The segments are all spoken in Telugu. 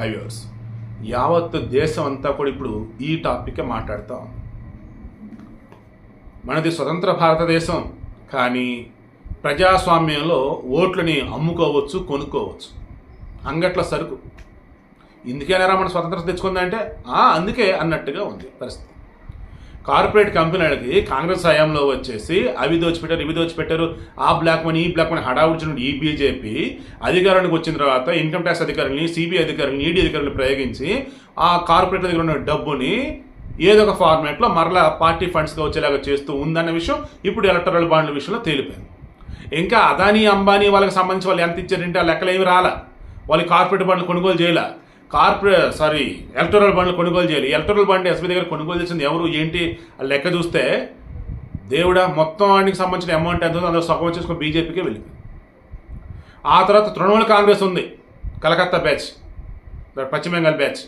హైవేర్స్. యావత్ దేశం అంతా కూడా ఇప్పుడు ఈ టాపిక్కే మాట్లాడతాం మనది స్వతంత్ర భారతదేశం కానీ ప్రజాస్వామ్యంలో ఓట్లని అమ్ముకోవచ్చు కొనుక్కోవచ్చు. అంగట్ల సరుకు. ఇందుకేనారా మన స్వతంత్రం తెచ్చుకుందంటే? "ఆ, అందుకే అన్నట్టుగా ఉంది పరిస్థితి. కార్పొరేట్ కంపెనీలకి కాంగ్రెస్ హయాంలో వచ్చేసి అవి దోచిపెట్టారు ఇవి దోచిపెట్టారు. ఆ బ్లాక్ మనీ ఈ బ్లాక్ మనీ హడావుడిచిన ఈ బీజేపీ అధికారానికి వచ్చిన తర్వాత ఇన్కమ్ ట్యాక్స్ అధికారులని సిబిఐ అధికారులని ఈడీ అధికారులను ప్రయోగించి ఆ కార్పొరేట్ దగ్గర ఉన్న డబ్బుని ఏదో ఒక ఫార్మాట్లో మరలా పార్టీ ఫండ్స్గా వచ్చేలాగా చేస్తూ ఉందన్న విషయం ఇప్పుడు ఎలక్టరల్ బాండ్ల విషయంలో తేలిపోయింది. ఇంకా అదానీ అంబానీ వాళ్ళకి సంబంధించి వాళ్ళు ఎంత ఇచ్చారంటే ఆ లెక్కలు ఏమి రాలా. వాళ్ళు కార్పొరేట్ బాండ్లు కొనుగోలు చేయాల. కార్పొరే సారీ ఎలక్టోరల్ బాండ్లు కొనుగోలు చేయాలి. ఎలక్టోరల్ బాండ్ ఎస్బీ దగ్గర కొనుగోలు చేసింది ఎవరు ఏంటి ఆ లెక్క చూస్తే దేవుడా మొత్తం వాడికి సంబంధించిన అమౌంట్ ఎంత ఉందో అందులో సగం వచ్చేసుకుని బీజేపీకే వెళ్ళింది. ఆ తర్వాత తృణమూల కాంగ్రెస్ ఉంది కలకత్తా బ్యాచ్ పశ్చిమ బెంగాల్ బ్యాచ్.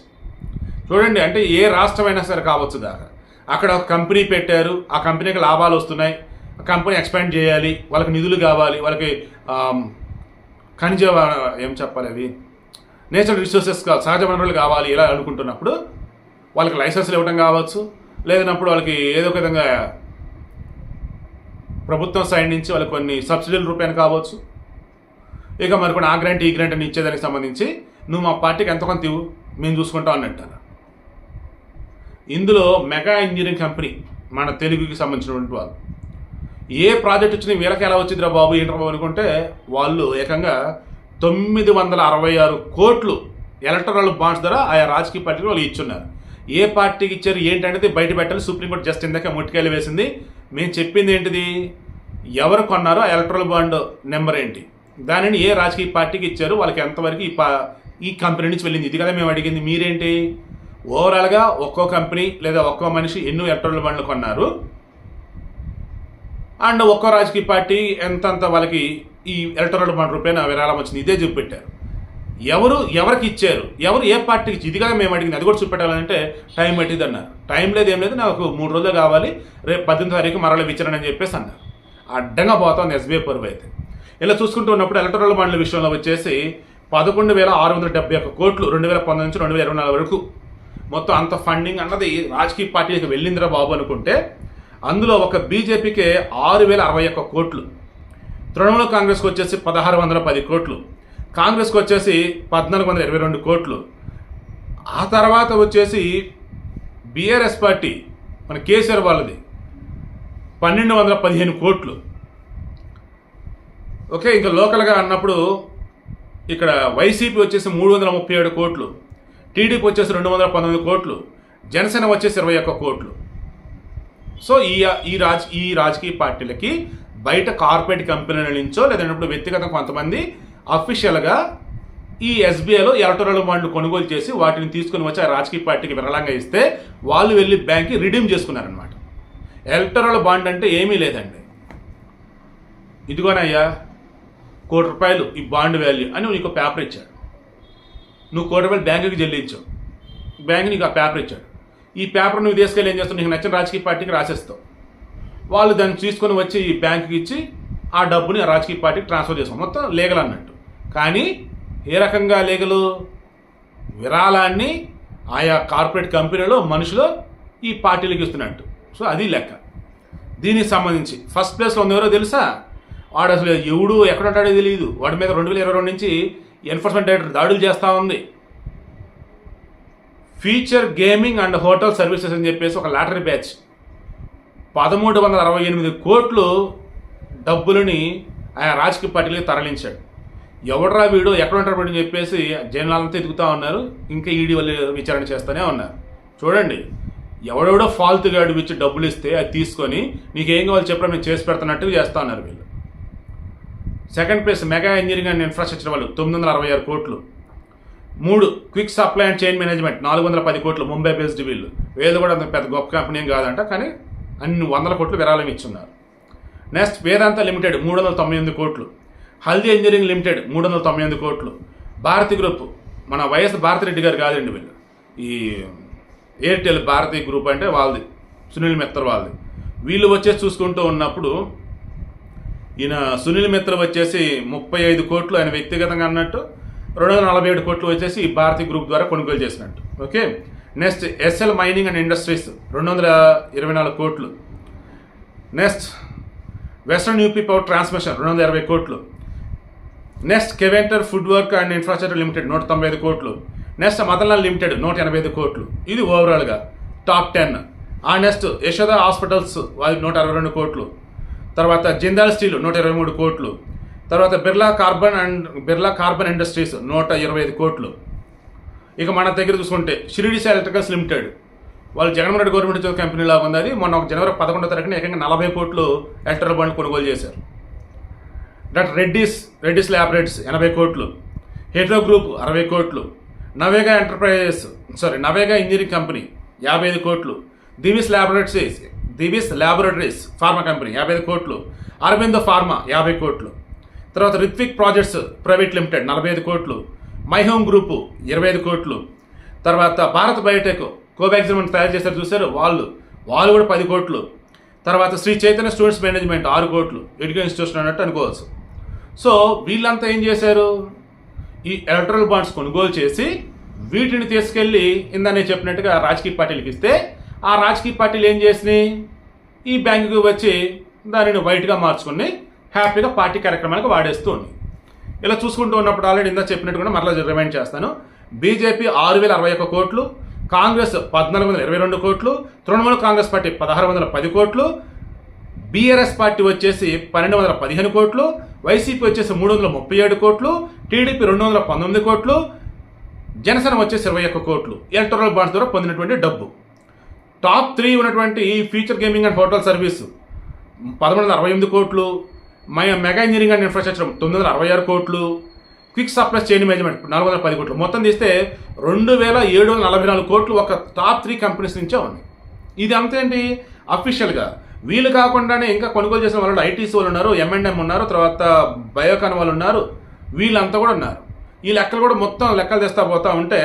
చూడండి అంటే ఏ రాష్ట్రమైనా సరే కావచ్చు దాకా. అక్కడ ఒక కంపెనీ పెట్టారు ఆ కంపెనీకి లాభాలు వస్తున్నాయి ఆ కంపెనీ ఎక్స్పాండ్ చేయాలి వాళ్ళకి నిధులు కావాలి వాళ్ళకి ఖనిజ ఏం చెప్పాలి అవి? నేచురల్ రిసోర్సెస్ సహజ వనరులు కావాలి ఇలా అనుకుంటున్నప్పుడు వాళ్ళకి లైసెన్స్లు ఇవ్వడం కావచ్చు లేదన్నప్పుడు వాళ్ళకి ఏదో ఒక విధంగా ప్రభుత్వం సైడ్ నుంచి వాళ్ళకి కొన్ని సబ్సిడీల రూపాయలు కావచ్చు. ఇక మరి కొన్ని ఆ గ్రాంట్ ఈ గ్రాంట్ అని ఇచ్చేదానికి సంబంధించి నువ్వు మా పార్టీకి ఎంత కొంత ఇవ్వు మేము చూసుకుంటాం అన్నట్టు ఇందులో మెగా ఇంజనీరింగ్ కంపెనీ మన తెలుగుకి సంబంధించినటువంటి వాళ్ళు. ఏ ప్రాజెక్ట్ వచ్చినా వీళ్ళకి ఎలా వచ్చిందిరా బాబు ఏంట్రా బాబు అనుకుంటే వాళ్ళు ఏకంగా తొమ్మిది వందల అరవై ఆరు కోట్లు ఎలక్టరల్ బాండ్స్ ద్వారా ఆయా రాజకీయ పార్టీలు వాళ్ళు ఇచ్చున్నారు. ఏ పార్టీకి ఇచ్చారు ఏంటనేది బయట పెట్టాలి. సుప్రీంకోర్టు జస్ట్ ఇందాక ముట్టికాయలు వేసింది. మేము చెప్పింది ఏంటిది? ఎవరు కొన్నారో ఆ ఎలక్ట్రల్ బాండ్ నెంబర్ ఏంటి? దానిని ఏ రాజకీయ పార్టీకి ఇచ్చారు? వాళ్ళకి ఎంతవరకు ఈ పా ఈ కంపెనీ నుంచి వెళ్ళింది? ఇది కదా మేము అడిగింది. మీరేంటి? ఓవరాల్గా ఒక్కో కంపెనీ లేదా ఒక్కో మనిషి ఎన్నో ఎలక్ట్రల్ బండ్లు కొన్నారు. అండ్ ఒక్కో రాజకీయ పార్టీ ఎంతంత వాళ్ళకి ఈ ఎలక్టోరల్ బాండ్ రూపాయన విరాళం వచ్చింది. ఇదే చూపెట్టారు. ఎవరు ఎవరికి ఇచ్చారు? ఎవరు ఏ పార్టీకి ఇదిగా మేము అడిగింది. అది కూడా చూపెట్టాలంటే టైం పట్టింది అన్నారు. టైం లేదు ఏం లేదు నాకు మూడు రోజులు కావాలి. రేపు పద్దెనిమిది తారీఖు మరల విచారణ అని చెప్పేసి అన్నారు. అడ్డంగా పోతుంది ఎస్బీఐ పరువు అయితే. ఇలా చూసుకుంటూ ఉన్నప్పుడు ఎలక్టోరల్ బాండ్ల విషయంలో వచ్చేసి పదకొండు వేల ఆరు వందల డెబ్బై ఒక్క కోట్లు రెండు వేల పంతొమ్మిది నుంచి రెండు వేల ఇరవై నాలుగు వరకు. మొత్తం అంత ఫండింగ్ అన్నది రాజకీయ పార్టీకి వెళ్ళిందిరా బాబు అనుకుంటే అందులో ఒక బీజేపీకే ఆరు వేల అరవై ఒక్క కోట్లు. తృణమూల కాంగ్రెస్కి వచ్చేసి పదహారు వందల పది కోట్లు కాంగ్రెస్కి వచ్చేసి పద్నాలుగు వందల ఇరవై రెండు కోట్లు. ఆ తర్వాత వచ్చేసి బీఆర్ఎస్ పార్టీ మన కేసీఆర్ వాళ్ళది పన్నెండు వందల పదిహేను కోట్లు. ఓకే ఇంకా లోకల్గా అన్నప్పుడు ఇక్కడ వైసీపీ వచ్చేసి మూడు వందల ముప్పై ఏడు కోట్లు టీడీపీ వచ్చేసి రెండు వందల పంతొమ్మిది కోట్లు జనసేన వచ్చేసి ఇరవై ఒక్క కోట్లు. సో ఈ ఈ రాజ్ ఈ రాజకీయ పార్టీలకి బయట కార్పొరేట్ కంపెనీల నుంచో లేదంటే వ్యక్తిగత కొంతమంది అఫీషియల్గా ఈ ఎస్బీఐలో ఎలక్టరల్ బాండ్లు కొనుగోలు చేసి వాటిని తీసుకుని వచ్చి ఆ రాజకీయ పార్టీకి విరళంగా ఇస్తే వాళ్ళు వెళ్ళి బ్యాంక్కి రిడీమ్ చేసుకున్నారనమాట ఎలక్టరల్ బాండ్ అంటే ఏమీ లేదండి. ఇదిగోనయ్యా కోటి రూపాయలు ఈ బాండ్ వాల్యూ అని నీకు పేపర్ ఇచ్చాడు. నువ్వు కోటి రూపాయలు బ్యాంకుకి చెల్లించావు బ్యాంక్ నీకు ఆ పేపర్ ఇచ్చాడు. ఈ పేపర్ నువ్వు తీసుకెళ్ళి ఏం చేస్తావు? నీకు నచ్చిన రాజకీయ పార్టీకి రాసేస్తావు. వాళ్ళు దాన్ని తీసుకొని వచ్చి ఈ బ్యాంకుకి ఇచ్చి ఆ డబ్బుని రాజకీయ పార్టీకి ట్రాన్స్ఫర్ చేస్తాం. మొత్తం లీగల్ అన్నట్టు. కానీ ఏ రకంగా లీగలు? విరాళాన్ని ఆయా కార్పొరేట్ కంపెనీలో మనుషులు ఈ పార్టీలకు ఇస్తున్నట్టు. సో అది లెక్క. దీనికి సంబంధించి ఫస్ట్ ప్లేస్లో ఉంది ఎవరో తెలుసా? వాడు అసలు ఎవడు ఎక్కడ ఉంటాడో తెలియదు. వాడి మీద రెండు వేల ఇరవై రెండు నుంచి ఎన్ఫోర్స్మెంట్ డైరెక్టర్ దాడులు చేస్తూ ఉంది. Feature gaming and hotel services అని చెప్పేసి ఒక లాటరీ బ్యాచ్ పదమూడు వందల అరవై ఎనిమిది కోట్లు డబ్బులని ఆయన రాజకీయ పార్టీలకి తరలించాడు. ఎవడరా వీడు? ఎక్కడ ఉంటాడు అని చెప్పేసి జనాలంతా ఎదుగుతూ ఉన్నారు. ఇంకా ఈడీ వాళ్ళు విచారణ చేస్తూనే ఉన్నారు. చూడండి ఎవడెవడో ఫాల్తు గాడి ఇచ్చి డబ్బులు ఇస్తే అది తీసుకొని నీకేం కావాలి చెప్పడం నేను చేసి పెడుతున్నట్టుగా చేస్తా ఉన్నారు వీళ్ళు. Second place mega engineering and infrastructure వాళ్ళు తొమ్మిది వందల అరవై ఆరు కోట్లు. మూడు quick supply and chain management నాలుగు వందల పది కోట్లు ముంబై బేస్డ్ వీళ్ళు. వీళ్ళు కూడా అంత పెద్ద గొప్ప కంపెనీ ఏం కాదంట కానీ అన్ని వందల కోట్లు విరాళం ఇచ్చున్నారు. నెక్స్ట్ వేదాంత లిమిటెడ్ మూడు వందల తొంభై ఎనిమిది కోట్లు. హల్దీ ఇంజనీరింగ్ లిమిటెడ్ మూడు వందల తొంభై ఎనిమిది కోట్లు. భారతి గ్రూప్ మన వైఎస్ భారతిరెడ్డి గారు కాదండి వీళ్ళు. ఈ ఎయిర్టెల్ భారతి గ్రూప్ అంటే వాళ్ళది సునీల్ మిత్ర వాళ్ళది. వీళ్ళు వచ్చేసి చూసుకుంటూ ఉన్నప్పుడు ఈయన సునీల్ మిత్ర వచ్చేసి ముప్పై ఐదు కోట్లు ఆయన వ్యక్తిగతంగా అన్నట్టు రెండు వందల నలభై ఏడు కోట్లు వచ్చేసి ఈ గ్రూప్ ద్వారా కొనుగోలు చేసినట్టు. Okay? Next SL mining and industries రెండు వందల ఇరవై నాలుగు కోట్లు. Next western UP power transmission రెండు వందల ఇరవై కోట్లు. Next Keventer food work and infrastructure limited నూట తొంభై ఐదు కోట్లు. నెక్స్ట్ మదన్లాల్ లిమిటెడ్ నూట ఎనభై ఐదు కోట్లు. ఇది ఓవరాల్గా టాప్ టెన్. ఆ నెక్స్ట్ యశోద హాస్పిటల్స్ వారి నూట అరవై రెండు కోట్లు. తర్వాత జిందాల్ స్టీల్ నూట ఇరవై మూడు కోట్లు. తర్వాత Birla carbon and Birla carbon industries నూట ఇరవై ఐదు కోట్లు. ఇక మన దగ్గర చూసుకుంటే షిరిడిస్ ఎలక్ట్రికల్స్ లిమిటెడ్. వాళ్ళు జగన్మోహన్ రెడ్డి గవర్నమెంట్ ఇచ్చిన కంపెనీ లాగా ఉంది. అది మొన్న ఒక జనవరి పదకొండో తారీఖున ఏకంగా నలభై కోట్లు ఎలక్ట్రికల్ బండ్ కొనుగోలు చేశారు. డాక్టర్ రెడ్డిస్ రెడ్డిస్ ల్యాబరేటరీస్ ఎనభై కోట్లు. హెట్రో గ్రూప్ అరవై కోట్లు. నవేగా ఎంటర్ప్రైజెస్ సారీ నవేగా ఇంజనీరింగ్ కంపెనీ యాభై ఐదు కోట్లు. Divis laboratories Divis laboratories pharma company యాభై ఐదు కోట్లు. అరవిందో ఫార్మా యాభై కోట్లు. తర్వాత రిత్విక్ ప్రాజెక్ట్స్ ప్రైవేట్ లిమిటెడ్ నలభై ఐదు కోట్లు. మై హోమ్ గ్రూపు ఇరవై ఐదు కోట్లు. తర్వాత భారత్ బయోటెక్ కోవాక్సిన్ తయారు చేశారు చూశారు? వాళ్ళు. వాళ్ళు కూడా పది కోట్లు. తర్వాత శ్రీ చైతన్య స్టూడెంట్స్ మేనేజ్మెంట్ ఆరు కోట్లు. ఎడ్యుకేషన్ ఇన్స్టిట్యూషన్ అన్నట్టు అనుకోవచ్చు. సో వీళ్ళంతా ఏం చేశారు? ఈ ఎలక్ట్రల్ బాండ్స్ కొనుగోలు చేసి వీటిని తీసుకెళ్ళి ఇందనే చెప్పినట్టుగా రాజకీయ పార్టీలకు ఇస్తే ఆ రాజకీయ పార్టీలు ఏం చేసినాయి? ఈ బ్యాంకుకి వచ్చి దానిని వైట్గా మార్చుకుని హ్యాపీగా పార్టీ కార్యక్రమాలకు వాడేస్తూ ఉంది ఇలా చూసుకుంటూ ఉన్నప్పుడు ఆల్రెడీ ఇందా చెప్పినట్టు కూడా మరలా రిమైండ్ చేస్తాను. బీజేపీ ఆరు వేల అరవై ఒక్క కోట్లు కాంగ్రెస్ పద్నాలుగు వందల ఇరవై రెండు కోట్లు తృణమూల కాంగ్రెస్ పార్టీ పదహారు వందల పది కోట్లు బీఆర్ఎస్ పార్టీ వచ్చేసి పన్నెండు వందల పదిహేను కోట్లు వైసీపీ వచ్చేసి మూడు వందల ముప్పై ఏడు కోట్లు టీడీపీ రెండు వందల పంతొమ్మిది కోట్లు జనసేన వచ్చేసి ఇరవై ఒక్క కోట్లు. ఎలక్టోరల్ బాండ్స్ ద్వారా పొందినటువంటి డబ్బు. టాప్ త్రీ ఉన్నటువంటి ఈ future gaming and hotel service పదమూడు వందల అరవై ఎనిమిది కోట్లు my mega engineering and infrastructure తొమ్మిది వందల అరవై ఆరు కోట్లు క్విక్ సప్లై చైన్ మేనేజ్మెంట్ నాలుగు వందల పది కోట్లు. మొత్తం తీస్తే రెండు వేల ఏడు వందల నలభై నాలుగు కోట్లు ఒక టాప్ త్రీ కంపెనీస్ నుంచే ఉంది ఇది అంతేంటి? అఫీషియల్గా వీళ్ళు కాకుండానే ఇంకా కొనుగోలు చేసిన వాళ్ళు ఐటీసీ వాళ్ళు ఉన్నారు ఎంఎన్ఎం ఉన్నారు తర్వాత బయోకాన్ వాళ్ళు ఉన్నారు వీళ్ళంతా కూడా ఉన్నారు. ఈ లెక్కలు కూడా మొత్తం లెక్కలు తెస్తా పోతా ఉంటే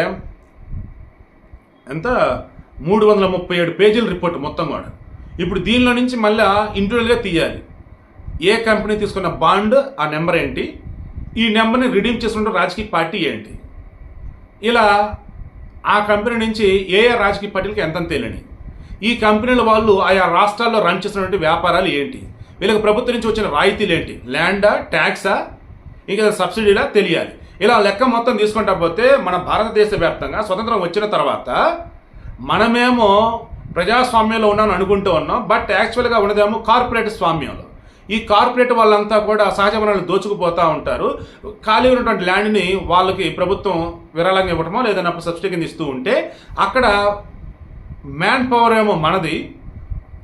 ఎంత? మూడు వందల ముప్పై ఏడు పేజీల రిపోర్ట్ మొత్తం కూడా. ఇప్పుడు దీనిలో నుంచి మళ్ళీ ఇండివిజువల్గా తీయాలి. ఏ కంపెనీ తీసుకున్న బాండ్ ఆ నెంబర్ ఏంటి? ఈ నెంబర్ని రిడీమ్ చేసుకుంటే రాజకీయ పార్టీ ఏంటి? ఇలా ఆ కంపెనీ నుంచి ఏ ఏ రాజకీయ పార్టీలకు ఎంత తెలియని ఈ కంపెనీల వాళ్ళు ఆయా రాష్ట్రాల్లో రన్ చేసినటువంటి వ్యాపారాలు ఏంటి? వీళ్ళకి ప్రభుత్వం నుంచి వచ్చిన రాయితీలు ఏంటి? ల్యాండా ట్యాక్సా? ఇంకా సబ్సిడీలా తెలియాలి. ఇలా లెక్క మొత్తం తీసుకుంటా పోతే మన భారతదేశ వ్యాప్తంగా స్వతంత్రం వచ్చిన తర్వాత మనమేమో ప్రజాస్వామ్యంలో ఉన్నాను అనుకుంటూ ఉన్నాం బట్ యాక్చువల్గా ఉన్నదేమో కార్పొరేట్ స్వామ్యంలో. ఈ కార్పొరేట్ వాళ్ళంతా కూడా సహజ వనరులు దోచుకుపోతూ ఉంటారు. ఖాళీ ఉన్నటువంటి ల్యాండ్ని వాళ్ళకి ప్రభుత్వం విరాళంగా ఇవ్వటమో లేదన్నా సబ్సిడీ కింద ఇస్తూ ఉంటే అక్కడ మ్యాన్ పవర్ ఏమో మనది.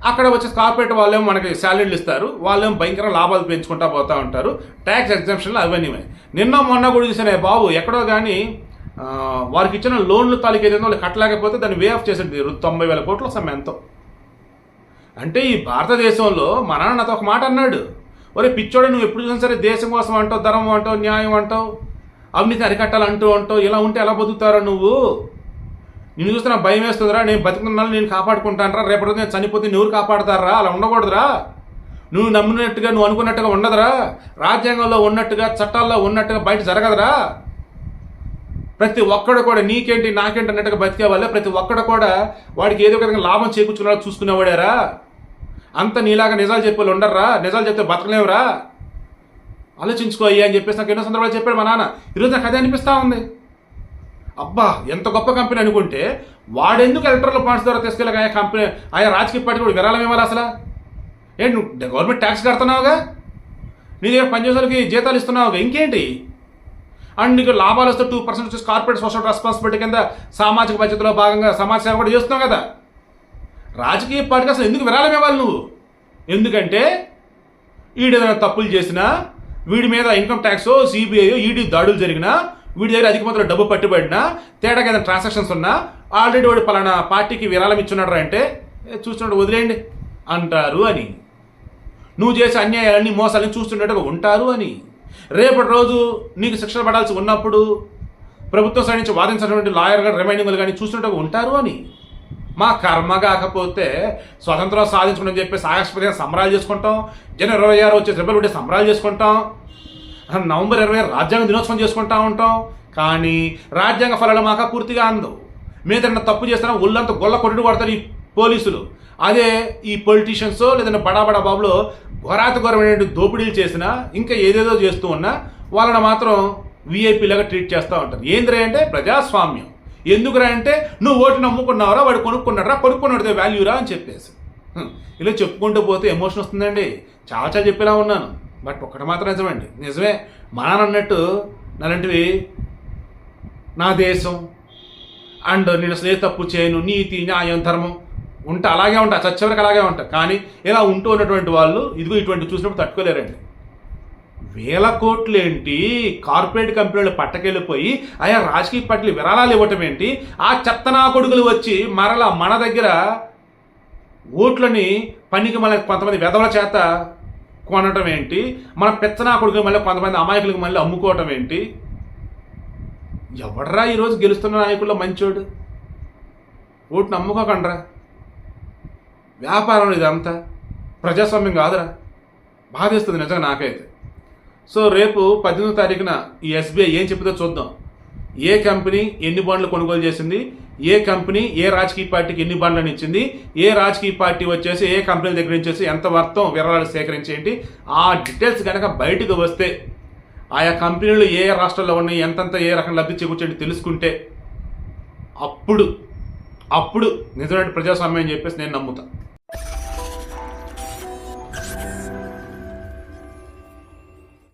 అక్కడ వచ్చే కార్పొరేట్ వాళ్ళేమో మనకి శాలరీలు ఇస్తారు. వాళ్ళేమో భయంకర లాభాలు పెంచుకుంటా పోతూ ఉంటారు. ట్యాక్స్ ఎగ్జామ్షన్లు అవన్నీ నిన్న మొన్న కూడా చూసిన బాబు ఎక్కడో కానీ వారికి ఇచ్చిన లోన్లు తాలూకు ఏదైనా వాళ్ళు కట్టలేకపోతే దాన్ని వే ఆఫ్ చేసేది. తొంభై వేల కోట్ల సమయంతో ఎంతో. అంటే ఈ భారతదేశంలో మా నాన్న నాతో ఒక మాట అన్నాడు. ఒరే పిచ్చోడు నువ్వు ఎప్పుడు చూసినా సరే దేశం కోసం అంటావు ధర్మం అంటావు న్యాయం అంటావు. అవినీతి అరికట్టాలంటూ అంటావు. ఇలా ఉంటే ఎలా బతుకుతారా నువ్వు? నిన్ను చూస్తే నాకు భయం వేస్తుందిరా. నేను బతుకున్నాను నేను కాపాడుకుంటానరా. రేపటి నేను చనిపోతే నువ్వు కాపాడుతారా అలా ఉండకూడదురా. నువ్వు నమ్మినట్టుగా నువ్వు అనుకున్నట్టుగా ఉండదురా. రాజ్యాంగంలో ఉన్నట్టుగా చట్టాల్లో ఉన్నట్టుగా బయట జరగదురా. ప్రతి ఒక్కడు కూడా నీకేంటి నాకేంటి అన్నట్టుగా బతికే వాళ్ళే. ప్రతి ఒక్కడు కూడా వాడికి ఏదో ఒక విధంగా లాభం చేకూర్చుకునేలా చూసుకునేవాడారా. అంత నీలాగా నిజాలు చెప్పే వాళ్ళు ఉండర్రా. నిజాలు చెప్తే బతకలేవురా. ఆలోచించుకో అయ్యా అని చెప్పేసి నాకు ఎన్నో సందర్భాలు చెప్పాడు మా నాన్న. ఈరోజు నాకు అదే అనిపిస్తూ ఉంది. అబ్బా ఎంత గొప్ప కంపెనీ అనుకుంటే వాడెందుకు ఎలక్ట్రల్ పాయింట్స్ ద్వారా తీసుకెళ్ళక ఆయా కంపెనీ ఆయా రాజకీయ పార్టీ కూడా విరాళం ఇవ్వాలి అసలు. ఏంటి నువ్వు గవర్నమెంట్ ట్యాక్స్ కడుతున్నావుగా? నీ దగ్గర పనిచేసే వాళ్ళకి జీతాలు ఇస్తున్నావుగా? ఇంకేంటి? అండ్ నీకు లాభాలు వస్తే టూ పర్సెంట్ వచ్చేసి కార్పొరేట్ సోషల్ రెస్పాన్సిబిలిటీ కింద సామాజిక బాధ్యతలో భాగంగా సమాజ సేవ కూడా చేస్తున్నావు కదా. రాజకీయ పార్టీకి అసలు ఎందుకు విరాళం ఇవ్వాలి నువ్వు? ఎందుకంటే వీడు ఏదైనా తప్పులు చేసినా వీడి మీద ఇన్కమ్ ట్యాక్స్ సిబిఐ ఈడీ దాడులు జరిగినా వీడి దగ్గర అధిక మొత్తంలో డబ్బు పట్టుబడినా తేడాగా ఏదైనా ట్రాన్సాక్షన్స్ ఉన్నా ఆల్రెడీ వాడు పలానా పార్టీకి విరాళం ఇచ్చున్నాడు అంటే చూస్తున్నాడు వదిలేయండి అంటారు అని. నువ్వు చేసే అన్యాయాలన్నీ మోసాలని చూస్తుండేటప్పుడు ఉంటారు అని. రేపటి రోజు నీకు శిక్షణ పడాల్సి ఉన్నప్పుడు ప్రభుత్వం సైడ్ నుంచి వాదించినటువంటి లాయర్ గారు రిమైండింగ్లు కానీ చూసినట్టుగా ఉంటారు అని. మా కర్మ కాకపోతే స్వతంత్రం సాధించుకుని చెప్పేసి ఆకాశపతిగా సంబరాలు చేసుకుంటాం. జనవరి ఇరవై ఆరు వచ్చే రిపబ్లిక్ డే సంబరాలు చేసుకుంటాం. నవంబర్ ఇరవై ఆరు రాజ్యాంగ దినోత్సవం చేసుకుంటా ఉంటాం. కానీ రాజ్యాంగ ఫలాలు మాక పూర్తిగా అందవు మీద తప్పు చేస్తారా ఒళ్ళంతా గొల్ల కొట్టుడు కొడతారు ఈ పోలీసులు. అదే ఈ పొలిటీషియన్స్ లేదంటే బడా బడా బాబులో ఘోరాతి దోపిడీలు చేసినా ఇంకా ఏదేదో చేస్తూ ఉన్నా వాళ్ళని మాత్రం వీఐపీలాగా ట్రీట్ చేస్తూ ఉంటారు ఏందిరా అంటే ప్రజాస్వామ్యం. ఎందుకురా అంటే నువ్వు ఓటు నమ్ముకున్నావురా వాడు కొనుక్కున్నాడురా కొనుక్కున్నాడు వాల్యూరా అని చెప్పేసి. ఇలా చెప్పుకుంటూ పోతే ఎమోషన్ వస్తుందండి. చాలా చాలా చెప్పేలా ఉన్నాను. బట్ ఒకటి మాత్రం నిజమండి. నిజమే. మా నాలంటివి అన్నట్టు నా దేశం అండ్ నేను అసలు ఏ తప్పు చేయను. నీతి న్యాయం ధర్మం. ఉంటా అలాగే ఉంటా చచ్చేవరకు అలాగే ఉంటా. కానీ ఇలా ఉంటూ ఉన్నటువంటి వాళ్ళు ఇదిగో ఇటువంటి చూసినప్పుడు తట్టుకోలేరండి. వేల కోట్లు ఏంటి కార్పొరేట్ కంపెనీలు పట్టకెళ్ళిపోయి ఆయా రాజకీయ పార్టీలు విరాళాలు ఇవ్వటం ఏంటి? ఆ చెత్తనా కొడుకులు వచ్చి మరలా మన దగ్గర ఓట్లని పనికి మళ్ళీ కొంతమంది వెధవల చేత కొనటం ఏంటి? మన పెత్తనా కొడుకులు మళ్ళీ కొంతమంది అమాయకులకు మళ్ళీ అమ్ముకోవటం ఏంటి? ఎవడరా ఈరోజు గెలుస్తున్న నాయకుల్లో మంచోడు? ఓటు నమ్ముకోకండ్రా వ్యాపారం ఇదంతా ప్రజాస్వామ్యం కాదురా. బాధిస్తుంది నిజంగా నాకైతే. సో రేపు పద్దెనిమిదో తారీఖున ఈ ఎస్బీఐ ఏం చెప్తుందో చూద్దాం. ఏ కంపెనీ ఎన్ని బాండ్లు కొనుగోలు చేసింది? ఏ కంపెనీ ఏ రాజకీయ పార్టీకి ఎన్ని బాండ్లను ఇచ్చింది? ఏ రాజకీయ పార్టీ వచ్చేసి ఏ కంపెనీల దగ్గర నుంచి వచ్చి ఎంత మొత్తం వివరాలు సేకరించేంటి? ఆ డీటెయిల్స్ కనుక బయటకు వస్తే ఆయా కంపెనీలు ఏ రాష్ట్రాల్లో ఉన్నాయి ఎంతంత ఏ రకం లబ్ధి చేకూర్చేంటి తెలుసుకుంటే అప్పుడు అప్పుడు నిజమైన ప్రజాస్వామ్యం అని చెప్పేసి నేను నమ్ముతాను